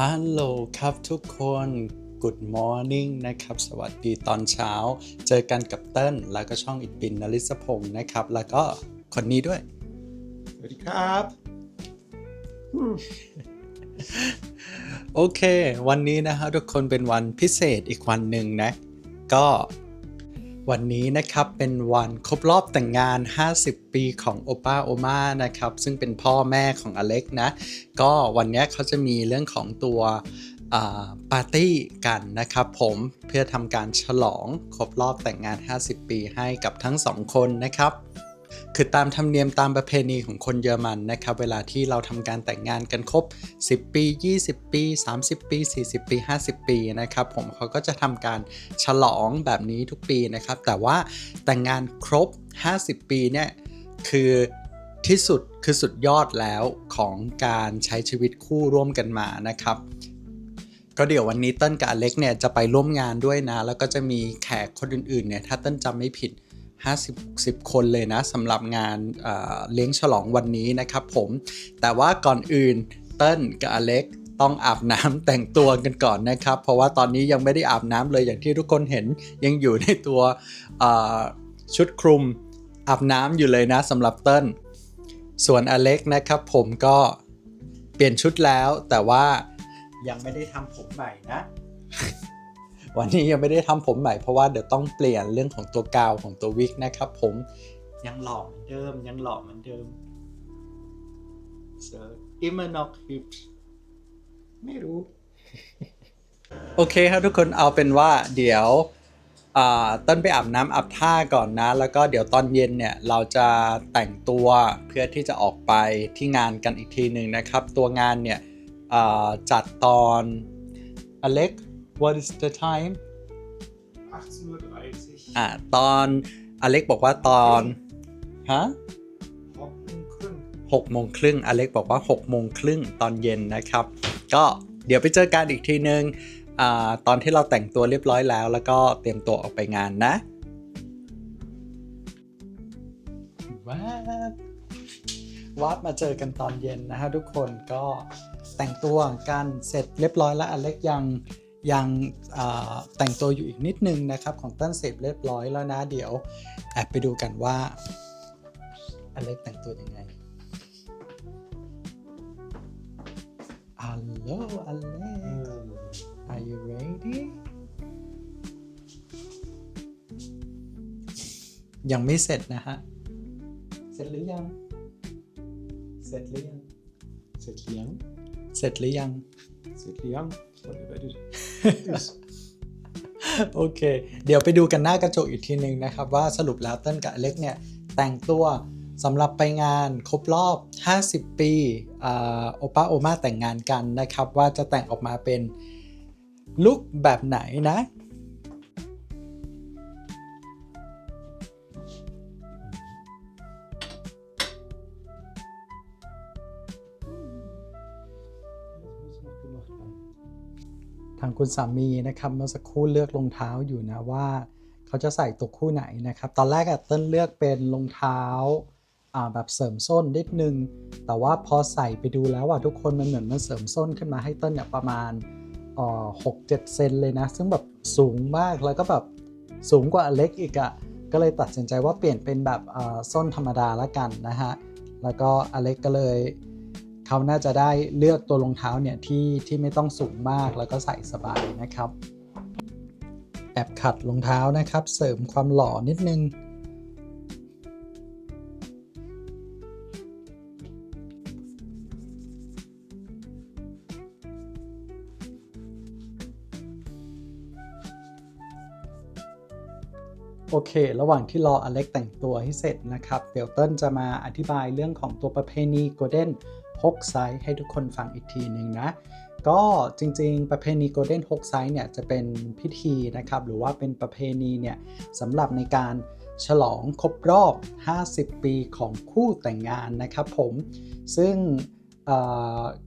ฮัลโหลครับทุกคน Good Morning นะครับ สวัสดีตอนเช้า เจอกันกับเติ้ลแล้วก็ช่องอิดปินนลิสพงศ์นะครับ แล้วก็คนนี้ด้วย สวัสดีครับ โอเค วันนี้นะฮะทุกคนเป็นวันพิเศษอีกวันหนึ่งนะ ก็ วันนี้นะครับเป็นวันครบรอบแต่งงาน 50 ปีของโอป้าโอมานะครับ ซึ่งเป็นพ่อแม่ของอเล็กนะ ก็วันนี้เขาจะมีเรื่องของตัวปาร์ตี้กันนะครับผมเพื่อทำการฉลองครบรอบแต่งงาน 50 ปีให้กับทั้งสองคนนะครับ คือตามธรรมเนียมตามประเพณีของคนเยอรมันนะครับ เวลาที่เราทำการแต่งงานกันครบ 10 ปี 20 ปี 30 ปี 40 ปี 50 ปีนะครับผมเขาก็จะทำการฉลองแบบนี้ทุกปีนะครับ แต่ว่าแต่งงานครบ 50 ปีเนี่ยคือที่สุดคือสุดยอดแล้วของการใช้ชีวิตคู่ร่วมกันมานะครับก็เดี๋ยววันนี้เต้นกับอเล็กเนี่ยจะไปร่วมงานด้วยนะ แล้วก็จะมีแขกคนอื่นๆเนี่ยถ้าเต้นจำไม่ผิด 50-60 คนเลยนะสำหรับงานเเลี้ยงฉลองวันนี้นะครับผม แต่ว่าก่อนอื่นเติ้ลกับอเล็กต้องอาบน้ำแต่งตัวกันก่อนนะครับ เพราะว่าตอนนี้ยังไม่ได้อาบน้ำเลยอย่างที่ทุกคนเห็นยังอยู่ในตัวชุดคลุมอาบน้ำอยู่เลยนะสำหรับเติ้ลส่วนอเล็กนะครับ ผมก็เปลี่ยนชุดแล้วแต่ว่ายังไม่ได้ทำผมใหม่นะ วันนี้ยังไม่ได้ทำผมใหม่เพราะว่าเดี๋ยวต้องเปลี่ยนเรื่องของตัวกาวของตัววิกนะครับผมยังหล่อเหมือนเดิมยังหล่อเหมือนเดิม so immer noch hübsch ไม่รู้ โอเคครับทุกคนเอาเป็นว่าเดี๋ยวต้นไปอาบน้ำอาบท่าก่อนนะ แล้วก็เดี๋ยวตอนเย็นเนี่ย เราจะแต่งตัวเพื่อที่จะออกไปที่งานกันอีกทีหนึ่งนะครับ ตัวงานเนี่ยจัดตอนอเล็ก what is the time 18.30 อ่าตอนอเล็กบอกว่าตอนฮะหกโมงครึ่ง6โมงครึ่งอเล็กบอกว่า6โมงครึ่งตอนเย็นนะครับ ก็เดี๋ยวไปเจอกันอีกทีนึงอ่าตอนที่เราแต่งตัวเรียบร้อยแล้ว แล้วก็เตรียมตัวออกไปงานนะว้าววัดมาเจอกันตอนเย็นนะฮะทุกคนก็แต่งตัวกันเสร็จเรียบร้อยแล้วอเล็กยัง ยังแต่งตัวอยู่อีกนิดนึงนะครับของต้นเสร็จเรียบร้อยแล้วนะ เดี๋ยวแอบไปดูกันว่าอเล็กแต่งตัวยังไง Hello Alex Are you ready ยังไม่เสร็จนะฮะ เสร็จหรือยัง เสร็จหรือยัง เสร็จเลี้ยงเสร็จหรือยัง เสร็จเลี้ยง whatever it is โอเค เดี๋ยวไปดูกันหน้ากระจกอีกทีหนึ่งนะครับ ว่าสรุปแล้วเต้นกับอเล็กเนี่ยแต่งตัวสำหรับไปงานครบรอบ 50 ปีโอป้าโอมาแต่งงานกันนะครับ ว่าจะแต่งออกมาเป็นลุคแบบไหนนะางคุณสามีนะครับเมื่อสักครู่เลือกรองเท้าอยู่นะว่าเขาจะใส่ตัวคู่ไหนนะครับ ตอนแรกอะเต้นเลือกเป็นรองเท้าแบบเสริมส้นนิดนึง แต่ว่าพอใส่ไปดูแล้วอะทุกคนมันเหมือนมันเสริมส้นขึ้นมาให้เต้นเนี่ยประมาณหกเจ็ดเซนเลยนะ ซึ่งแบบสูงมากแล้วก็แบบสูงกว่าเล็กอีกอะก็เลยตัดสินใจว่าเปลี่ยนเป็นแบบส้นธรรมดาละกันนะฮะแล้วก็อเล็กก็เลย เขาน่าจะได้เลือกตัวรองเท้าเนี่ยที่ที่ไม่ต้องสูงมากแล้วก็ใส่สบายนะครับ แอบขัดรองเท้านะครับ เสริมความหล่อนิดนึง โอเค ระหว่างที่รออเล็กแต่งตัวให้เสร็จนะครับ เดี๋ยวเติ้ลจะมาอธิบายเรื่องของตัวประเพณีโกลเด้น ฮกไซให้ทุกคนฟังอีกทีหนึ่งนะ ก็จริงๆ ประเพณีโกลเด้นฮกไซเนี่ยจะเป็นพิธีนะครับ หรือว่าเป็นประเพณีเนี่ยสำหรับในการฉลองครบรอบ 50 ปีของคู่แต่งงานนะครับผม ซึ่ง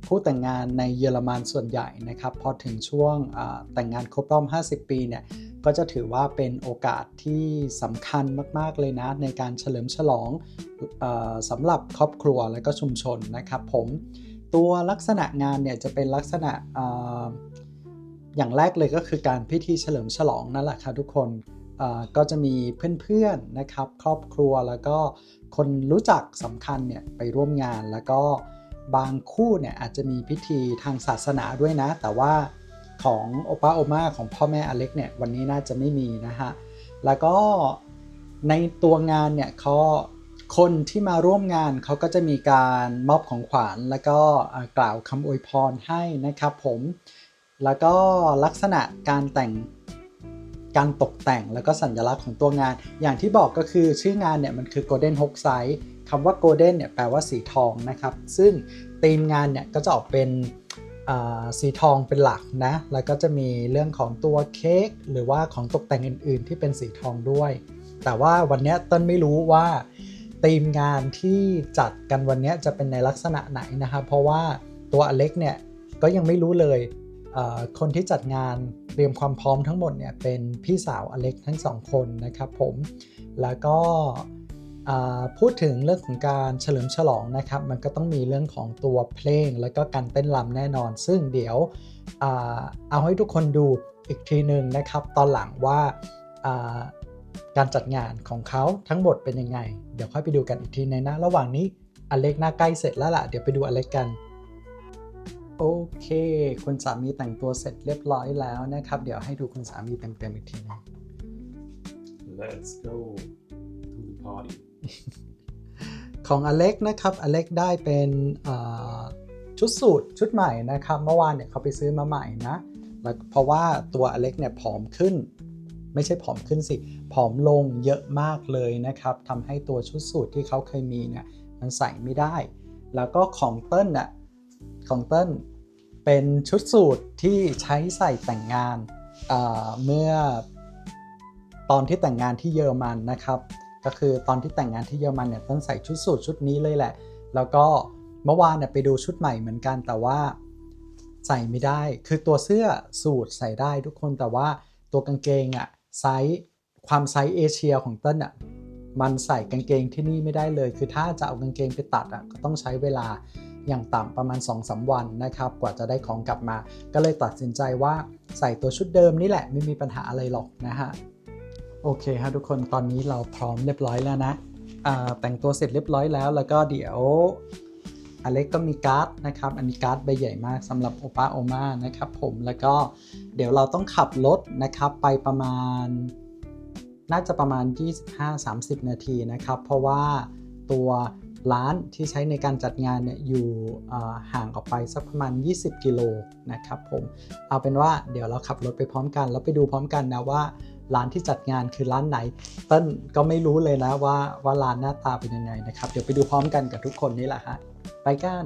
คู่แต่งงานในเยอรมันส่วนใหญ่นะครับ พอถึงช่วงแต่งงานครบรอบ 50 ปีเนี่ย ก็จะถือว่าเป็นโอกาสที่สำคัญมาก ๆ เลยนะ ในการเฉลิมฉลองอสำหรับครอบครัวและก็ชุมชนนะครับผมตัวลักษณะงานเนี่ยจะเป็นลักษณะออย่างแรกเลยก็คือการพิธีเฉลิมฉลองนั่นแหละครับทุกคนก็จะมีเพื่อนๆนะครับ ครอบครัวแล้วก็คนรู้จักสำคัญเนี่ยไปร่วมงานแล้วก็บางคู่เนี่ยอาจจะมีพิธีทางศาสนาด้วยนะ แต่ว่า ของโอป้าโอมาของพ่อแม่อเล็กเนี่ยวันนี้น่าจะไม่มีนะฮะ แล้วก็ในตัวงานเนี่ยเขาคนที่มาร่วมงานเขาก็จะมีการมอบของขวัญแล้วก็กล่าวคำอวยพรให้นะครับผมแล้วก็ลักษณะการแต่งการตกแต่งแล้วก็สัญลักษณ์ของตัวงาน อย่างที่บอกก็คือชื่องานเนี่ยมันคือ Golden h o k s i คำว่า Golden เนี่ยแปลว่าสีทองนะครับ ซึ่งธีมงานเนี่ยก็จะออกเป็น สีทองเป็นหลักนะ แล้วก็จะมีเรื่องของตัวเค้กหรือว่าของตกแต่งอื่น ๆ ที่เป็นสีทองด้วย แต่ว่าวันนี้ต้นไม่รู้ว่าธีมงานที่จัดกันวันนี้จะเป็นในลักษณะไหนนะครับ เพราะว่าตัวอเล็กเนี่ยก็ยังไม่รู้เลยคนที่จัดงานเตรียมความพร้อมทั้งหมดเนี่ยเป็นพี่สาวอเล็กทั้งสองคนนะครับผม แล้วก็ พูดถึงเรื่องของการเฉลิมฉลองนะครับ มันก็ต้องมีเรื่องของตัวเพลง แล้วก็การเต้นรำแน่นอน ซึ่งเดี๋ยวอ่าเอาให้ทุกคนดูอีกทีหนึ่งนะครับ ตอนหลังว่าอ่าการจัดงานของเขาทั้งหมดเป็นยังไง เดี๋ยวค่อยไปดูกันอีกทีในนะ ระหว่างนี้อเล็กหน้าใกล้เสร็จแล้วล่ะ เดี๋ยวไปดูอเล็กกัน โอเค คุณสามีแต่งตัวเสร็จเรียบร้อยแล้วนะครับ เดี๋ยวให้ดูคุณสามีเต็มๆอีกทีหนึง Let's go to the party ของอเล็กนะครับอเล็กได้เป็นชุดสูทชุดใหม่นะครับเมื่อวานเนี่ยเขาไปซื้อมาใหม่นะเพราะว่าตัวอเล็กเนี่ยผอมขึ้น ไม่ใช่ผอมขึ้นสิ ผอมลงเยอะมากเลยนะครับทำให้ตัวชุดสูทที่เขาเคยมีเนี่ยมันใส่ไม่ได้ แล้วก็ของเติ้ลน่ะของเติ้ลเป็นชุดสูทที่ใช้ใส่แต่งงานเอ่อเมื่อตอนที่แต่งงานที่เยอรมันนะครับ ก็คือตอนที่แต่งงานที่เยอรมันเนี่ยต้นใส่ชุดสูทชุดนี้เลยแหละ แล้วก็เมื่อวานเนี่ยไปดูชุดใหม่เหมือนกันแต่ว่าใส่ไม่ได้ คือตัวเสื้อสูทใส่ได้ทุกคนแต่ว่าตัวกางเกงอะไซส์ความไซส์เอเชียของเต้นอะมันใส่กางเกงที่นี่ไม่ได้เลย คือถ้าจะเอากางเกงไปตัดอะก็ต้องใช้เวลาอย่างต่ำประมาณ 2-3วันนะครับ กว่าจะได้ของกลับมา ก็เลยตัดสินใจว่าใส่ตัวชุดเดิมนี่แหละไม่มีปัญหาอะไรหรอกนะฮะ โอเคฮะทุกคนตอนนี้เราพร้อมเรียบร้อยแล้วนะแต่งตัวเสร็จเรียบร้อยแล้ว แล้วก็เดี๋ยวอเล็กก็มีการ์ดนะครับ อันนี้การ์ดใบใหญ่มากสำหรับโอป้าโอมานะครับผมแล้วก็เดี๋ยวเราต้องขับรถนะครับไปประมาณ น่าจะประมาณ 25-30 นาทีนะครับ เพราะว่าตัวร้านที่ใช้ในการจัดงานเนี่ยอยู่ห่างออกไปสักประมาณ 20 กิโลนะครับผม เอาเป็นว่าเดี๋ยวเราขับรถไปพร้อมกัน แล้วไปดูพร้อมกันนะว่า ร้านที่จัดงานคือร้านไหน เต้นก็ไม่รู้เลยนะว่าว่าร้านหน้าตาเป็นยังไงนะครับ เดี๋ยวไปดูพร้อมกันกับทุกคนนี่แหละฮะไปกัน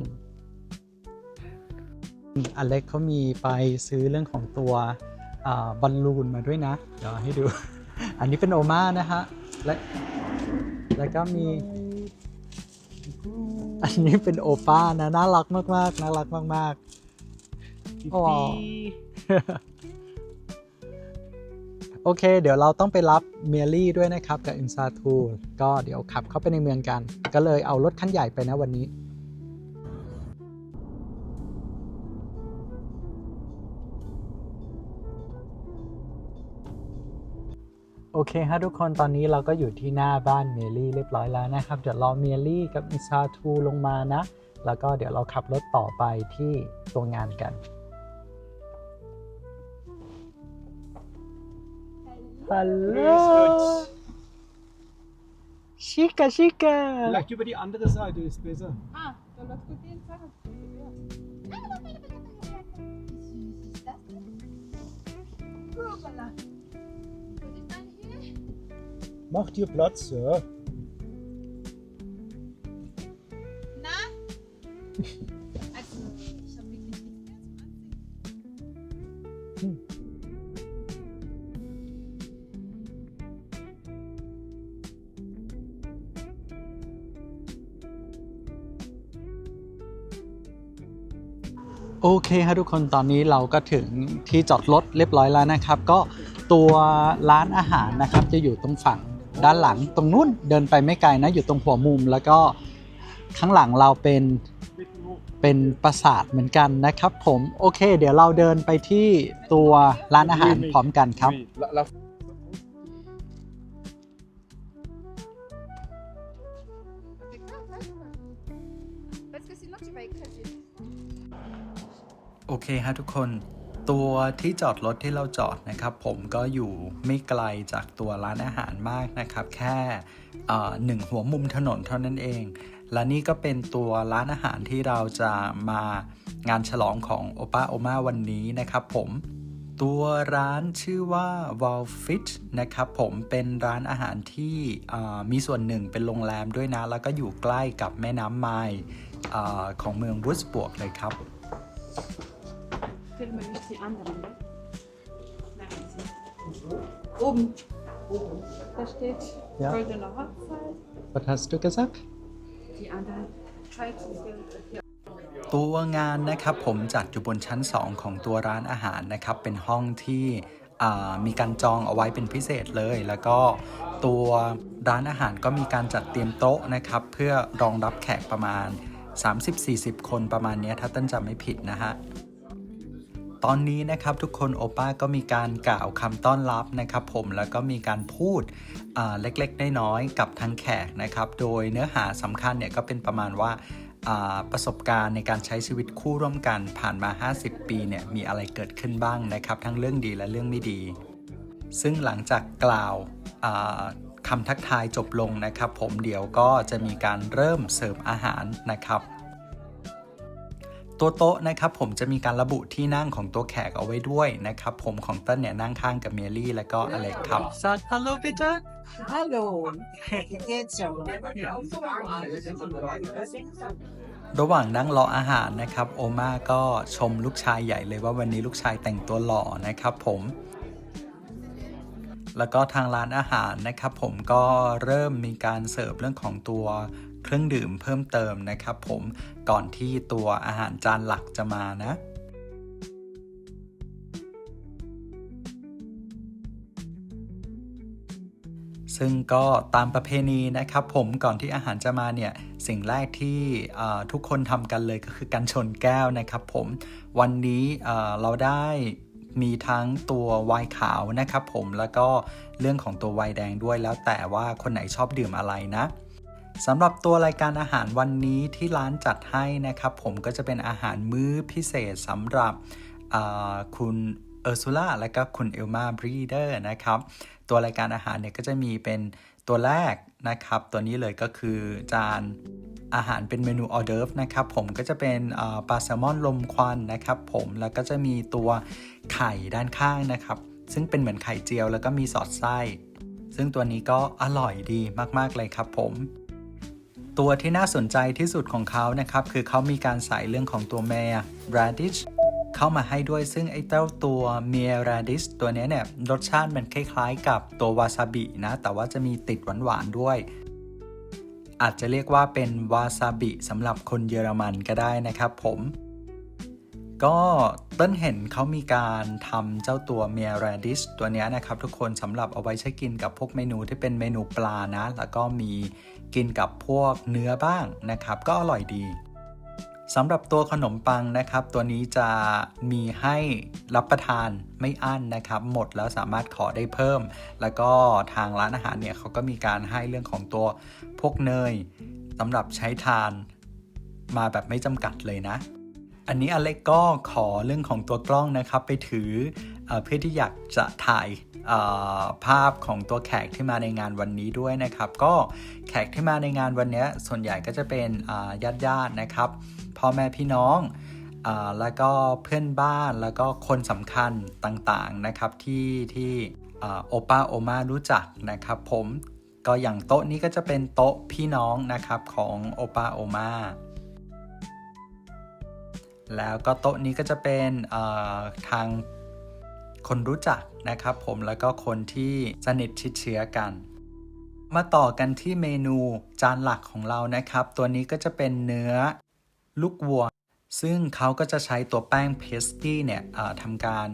อเล็กเขามีไปซื้อเรื่องของตัวอ่าบอลลูนมาด้วยนะ เดี๋ยวให้ดู อันนี้เป็นโอมานะฮะและแล้วก็มี อันนี้เป็นโอป้านะ น่ารักมากๆน่ารักมากๆอ๋อ โอเค เดี๋ยวเราต้องไปรับเมียรี่ด้วยนะครับกับอินซาทูก็เดี๋ยวขับเข้าไปในเมืองกัน ก็เลยเอารถคันใหญ่ไปนะวันนี้โอเคฮะทุกคนตอนนี้เราก็อยู่ที่หน้าบ้านเมลี่เรียบร้อยแล้วนะครับ เดี๋ยวรอเมลี่กับอินซาทูลงมานะ แล้วก็เดี๋ยวเราขับรถต่อไปที่ตัวงานกัน ฮัลโหลชิกาชิกา Vielleicht über die andere Seite ist besser. Ah, de l'autre côté, ça va. Wie süß ist das denn? Hoppala. Was ist denn hier? Mach dir Platz, ja. Na? โอเคฮะทุกคนตอนนี้เราก็ถึงที่จอดรถเรียบร้อยแล้วนะครับ ก็ตัวร้านอาหารนะครับจะอยู่ตรงฝั่งด้านหลังตรงนู้นเดินไปไม่ไกลนะอยู่ตรงหัวมุม แล้วก็ข้างหลังเราเป็นเป็นปราสาทเหมือนกันนะครับ ผมโอเค เดี๋ยวเราเดินไปที่ตัวร้านอาหารพร้อมกันครับ โอเคฮะทุกคน ตัวที่จอดรถที่เราจอดนะครับ ผมก็อยู่ไม่ไกลจากตัวร้านอาหารมากนะครับ แค่หนึ่งหัวมุมถนนเท่านั้นเอง และนี่ก็เป็นตัวร้านอาหารที่เราจะมางานฉลองของโอป้าโอมาวันนี้นะครับผมตัวร้านชื่อว่า w a l f i t นะครับผมเป็นร้านอาหารที่มีส่วนหนึ่งเป็นโรงแรมด้วยนะ แล้วก็อยู่ใกล้กับแม่น้ำไมล์ของเมืองวูสบวกเลยครับ Film nicht die anderen, ne? Nein, sie. Oben. Oben. Da steht Ja. Goldene Hochzeit. Was hast du gesagt? Die anderen Zeichen sind hier ตัวงานนะครับผมจัดอยู่บนชั้น 2 ของตัวร้านอาหารนะครับ เป็นห้องที่อ่ามีการจองเอาไว้เป็นพิเศษเลย แล้วก็ตัวร้านอาหารก็มีการจัดเตรียมโต๊ะนะครับ เพื่อรองรับแขกประมาณ 30-40 คนประมาณเนี้ยถ้าต้นจำไม่ผิดนะฮะ ตอนนี้นะครับทุกคนโอป้าก็มีการกล่าวคำต้อนรับนะครับผมแล้วก็มีการพูดเล็กๆน้อยๆกับทางแขกนะครับโดยเนื้อหาสำคัญเนี่ยก็เป็นประมาณว่าประสบการณ์ในการใช้ชีวิตคู่ร่วมกันผ่านมา 50 ปีเนี่ยมีอะไรเกิดขึ้นบ้างนะครับ ทั้งเรื่องดีและเรื่องไม่ดี ซึ่งหลังจากกล่าวคำทักทายจบลงนะครับ ผมเดี๋ยวก็จะมีการเริ่มเสิร์ฟอาหารนะครับ ตัวโต๊ะนะครับผมจะมีการระบุที่นั่งของตัวแขกเอาไว้ด้วยนะครับผมของเต้นเนี่ยนั่งข้างกับเมลี่ แล้วก็อเล็กครับ Sag Hallo bitte Hallo, geht's schon? ระหว่างนั่งรออาหารนะครับ โอมาก็ชมลูกชายใหญ่เลยว่าวันนี้ลูกชายแต่งตัวหล่อนะครับผม แล้วก็ทางร้านอาหารนะครับผมก็เริ่มมีการเสิร์ฟเรื่องของตัว เครื่องดื่มเพิ่มเติมนะครับผมก่อนที่ตัวอาหารจานหลักจะมานะซึ่งก็ตามประเพณีนะครับผมก่อนที่อาหารจะมาเนี่ยสิ่งแรกที่ทุกคนทำกันเลยก็คือการชนแก้วนะครับผมวันนี้เราได้มีทั้งตัวไวน์ขาวนะครับผมแล้วก็เรื่องของตัวไวน์แดงด้วยแล้วแต่ว่าคนไหนชอบดื่มอะไรนะ สำหรับตัวรายการอาหารวันนี้ที่ร้านจัดให้นะครับ ผมก็จะเป็นอาหารมื้อพิเศษสำหรับคุณเออร์ซูล่าและก็คุณเอลมาบรีเดอร์นะครับ ตัวรายการอาหารเนี่ยก็จะมีเป็นตัวแรกนะครับ ตัวนี้เลยก็คือจานอาหารเป็นเมนูออเดิร์ฟนะครับ ผมก็จะเป็นปลาแซลมอนลมควันนะครับ ผมแล้วก็จะมีตัวไข่ด้านข้างนะครับ ซึ่งเป็นเหมือนไข่เจียวแล้วก็มีสอดไส้ ซึ่งตัวนี้ก็อร่อยดีมาก ๆ เลยครับผม ตัวที่น่าสนใจที่สุดของเขานะครับ คือเขามีการใส่เรื่องของตัวแมร์ radish เข้ามาให้ด้วยซึ่งไอ้เจ้าตัวเมีย radish ตัวนี้เนี่ยรสชาติมันคล้ายๆ กับตัววาซาบินะ แต่ว่าจะมีติดหวานๆด้วย อาจจะเรียกว่าเป็นวาซาบิสำหรับคนเยอรมันก็ได้นะครับผม ก็ต้นเห็นเขามีการทำเจ้าตัวเมีย radish ตัวนี้นะครับ ทุกคนสำหรับเอาไว้ใช้กินกับพวกเมนูที่เป็นเมนูปลานะ แล้วก็มี กินกับพวกเนื้อบ้างนะครับ ก็อร่อยดีสำหรับตัวขนมปังนะครับ ตัวนี้จะมีให้รับประทานไม่อั้นนะครับ หมดแล้วสามารถขอได้เพิ่ม แล้วก็ทางร้านอาหารเนี่ยเขาก็มีการให้เรื่องของตัวพวกเนยสำหรับใช้ทานมาแบบไม่จำกัดเลยนะ อันนี้อเล็กก็ขอเรื่องของตัวกล้องนะครับ ไปถือ เพื่อที่อยากจะถ่ายภาพของตัวแขกที่มาในงานวันนี้ด้วยนะครับ ก็แขกที่มาในงานวันนี้ส่วนใหญ่ก็จะเป็นญาติญาติๆนะครับพ่อแม่พี่น้องอแล้วก็เพื่อนบ้านแล้วก็คนสำคัญต่างๆนะครับที่ที่โอป้าโอมารู้จักนะครับ ผมก็อย่างโต๊ะนี้ก็จะเป็นโต๊ะพี่น้องนะครับของโอป้าโอมาแล้วก็โต๊ะนี้ก็จะเป็นทาง คนรู้จักนะครับผมแล้วก็คนที่สนิทชิดเชื้อกัน มาต่อกันที่เมนูจานหลักของเรานะครับ ตัวนี้ก็จะเป็นเนื้อลูกวัว ซึ่งเขาก็จะใช้ตัวแป้งเพสตี้เนี่ยทำการ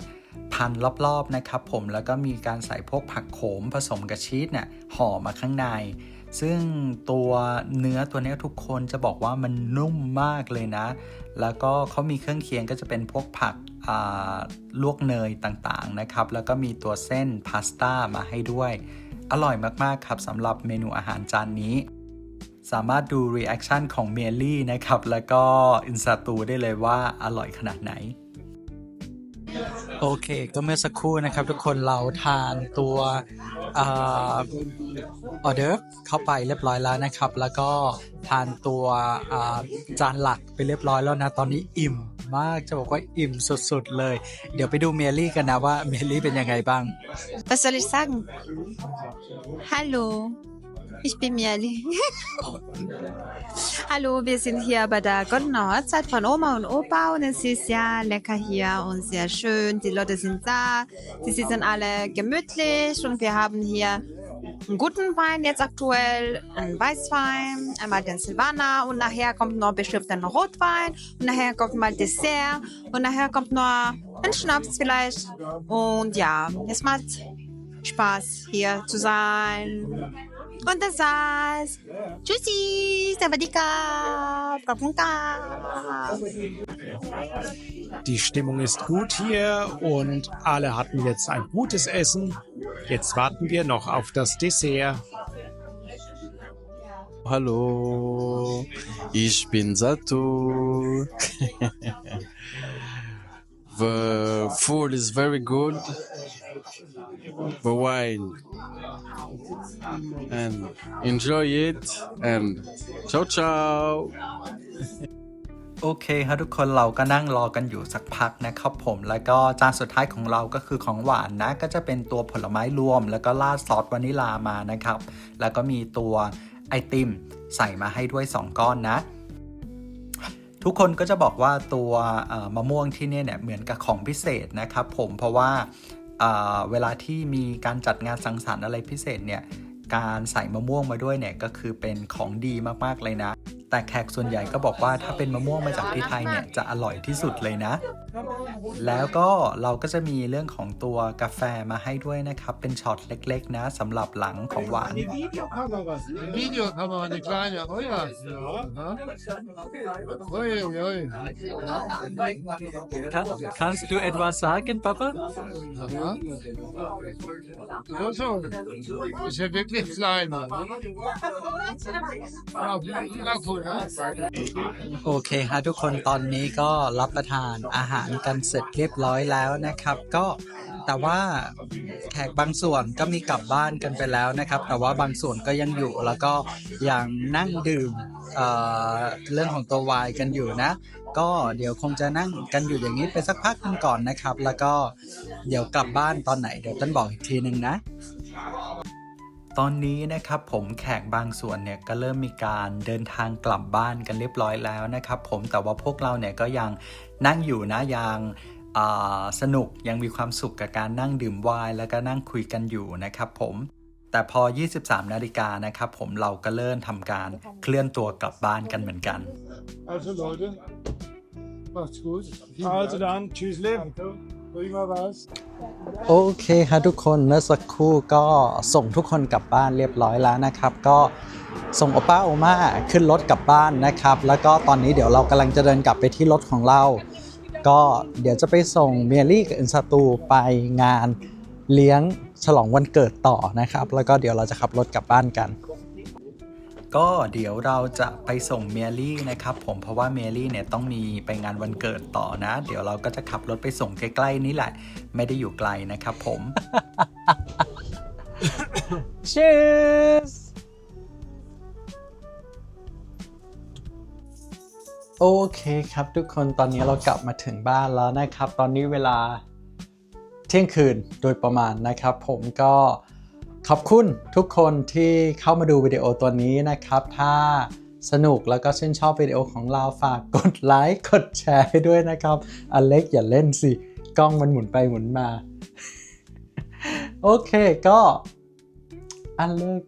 พันรอบๆนะครับผมแล้วก็มีการใส่พวกผักโขมผสมกับชีสเนี่ยห่อมาข้างใน ซึ่งตัวเนื้อตัวนี้ทุกคนจะบอกว่ามันนุ่มมากเลยนะ แล้วก็เขามีเครื่องเคียงก็จะเป็นพวกผัก ลวกเนยต่างๆนะครับ แล้วก็มีตัวเส้นพาสต้ามาให้ด้วย อร่อยมากๆครับสำหรับเมนูอาหารจานนี้ สามารถดูรีแอคชั่นของเมลี่นะครับ แล้วก็อินสตาตูได้เลยว่าอร่อยขนาดไหนโอเค ก็เมื่อสักครู่นะครับ ทุกคนเราทานตัวออเดอร์เข้าไปเรียบร้อยแล้วนะครับ แล้วก็ทานตัวจานหลักไปเรียบร้อยแล้วนะ ตอนนี้อิ่ม มากจะบอกว่าอิ่มสุดๆเลย เดี๋ยวไปดูเมลี่กันนะว่าเมลี่เป็นยังไงบ้าง Was soll ich sagen? Hallo, ich bin Miali. Hallo, wir sind hier bei der goldenen Hochzeit von Oma und Opa und es ist ja lecker hier und sehr schön. Die Leute sind da, die sitzen alle gemütlich und wir haben hier einen guten Wein jetzt aktuell, einen Weißwein, einmal den Silvaner und nachher kommt noch bestimmt ein Rotwein und nachher kommt mal Dessert und nachher kommt noch ein Schnaps vielleicht und ja, es macht Spaß hier zu sein. Und das war's. Tschüssi, Kapunka. Die Stimmung ist gut hier und alle hatten jetzt ein gutes Essen. Jetzt warten wir noch auf das Dessert. Hallo, ich bin Sato. the food is very good. The wine. And enjoy it. And ciao, ciao. โอเคครับทุกคนเราก็นั่งรอกันอยู่สักพักนะครับผมแล้วก็จานสุดท้ายของเราก็คือของหวานนะก็จะเป็นตัวผลไม้รวม แล้วก็ราดซอสวานิลามานะครับ แล้วก็มีตัวไอติมใส่มาให้ด้วย 2 ก้อนนะ ทุกคนก็จะบอกว่าตัวมะม่วงที่นี่เนี่ยเหมือนกับของพิเศษนะครับผมเพราะว่า เวลาที่มีการจัดงานสังสรรค์อะไรพิเศษเนี่ยการใส่มะม่วงมาด้วยเนี่ยก็คือเป็นของดีมากๆเลยนะ แต่แขกส่วนใหญ่ก็บอกว่าถ้าเป็นมะม่วงมาจากที่ไทยเนี่ยจะอร่อยที่สุดเลยนะ แล้วก็เราก็จะมีเรื่องของตัวกาแฟมาให้ด้วยนะครับ เป็นช็อตเล็ก ๆ นะสำหรับหลังของหวาน Videokamera, eine kleine. Oh ja. Aha. Ui, ui. Kannst du etwas sagen, Papa? Aha. So, so. Ist ja wirklich klein. Ja, ja, cool, ne? โอเคฮะทุกคนตอนนี้ก็รับประทานอาหารกันเสร็จเรียบร้อยแล้วนะครับ ก็แต่ว่าแขกบางส่วนก็มีกลับบ้านกันไปแล้วนะครับ แต่ว่าบางส่วนก็ยังอยู่แล้วก็ยังนั่งดื่มเเรื่องของตัววายกันอยู่นะ ก็เดี๋ยวคงจะนั่งกันอยู่อย่างนี้ไปสักพักหนึงก่อนนะครับ แล้วก็เดี๋ยวกลับบ้านตอนไหนเดี๋ยวต้นบอกอีกทีหนึ่งนะ ตอนนี้นะครับผมแขกบางส่วนเนี่ยก็เริ่มมีการเดินทางกลับบ้านกันเรียบร้อยแล้วนะครับผมแต่ว่าพวกเราเนี่ยก็ยังนั่งอยู่นะยังอ่าสนุกยังมีความสุขกับการนั่งดื่มไวน์แล้วก็นั่งคุยกันอยู่นะครับผมแต่พอ 23 นาฬิกานะครับผมเราก็เริ่มทำการเคลื่อนตัวกลับบ้านกันเหมือนกัน Also Leute, macht's gut. Also dann, tschüss, Leben. Prima was. โอเคครับทุกคนเมื่อสักครู่ก็ส่งทุกคนกลับบ้านเรียบร้อยแล้วนะครับ ก็ส่งโอป้าโอมาขึ้นรถกลับบ้านนะครับ แล้วก็ตอนนี้เดี๋ยวเรากำลังจะเดินกลับไปที่รถของเรา ก็เดี๋ยวจะไปส่งเมียรี่กับอินสตูไปงานเลี้ยงฉลองวันเกิดต่อนะครับ แล้วก็เดี๋ยวเราจะขับรถกลับบ้านกัน ก็เดี๋ยวเราจะไปส่งเมียรี่นะครับผมเพราะว่าเมียรี่เนี่ยต้องมีไปงานวันเกิดต่อนะ เดี๋ยวเราก็จะขับรถไปส่งใกล้ๆนี่แหละ ไม่ได้อยู่ไกลนะครับผม Cheers โอเคครับทุกคนตอนนี้เรากลับมาถึงบ้านแล้วนะครับ ตอนนี้เวลาเที่ยงคืนโดยประมาณนะครับ ผมก็ ขอบคุณทุกคนที่เข้ามาดูวิดีโอตัวนี้นะครับ ถ้าสนุกแล้วก็ชื่นชอบวิดีโอของเราฝากกดไลค์กดแชร์ให้ด้วยนะครับ อเล็กอย่าเล่นสิ กล้องมันหมุนไปหมุนมา โอเคก็อเล็ก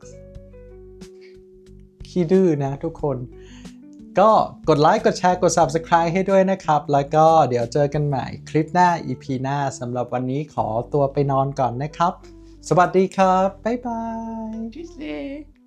ขี้ดื้อนะทุกคน ก็กดไลค์กดแชร์กด Subscribe ให้ด้วยนะครับ แล้วก็เดี๋ยวเจอกันใหม่คลิปหน้า EP หน้าสำหรับวันนี้ขอตัวไปนอนก่อนนะครับ สวัสดีครับ บ๊ายบาย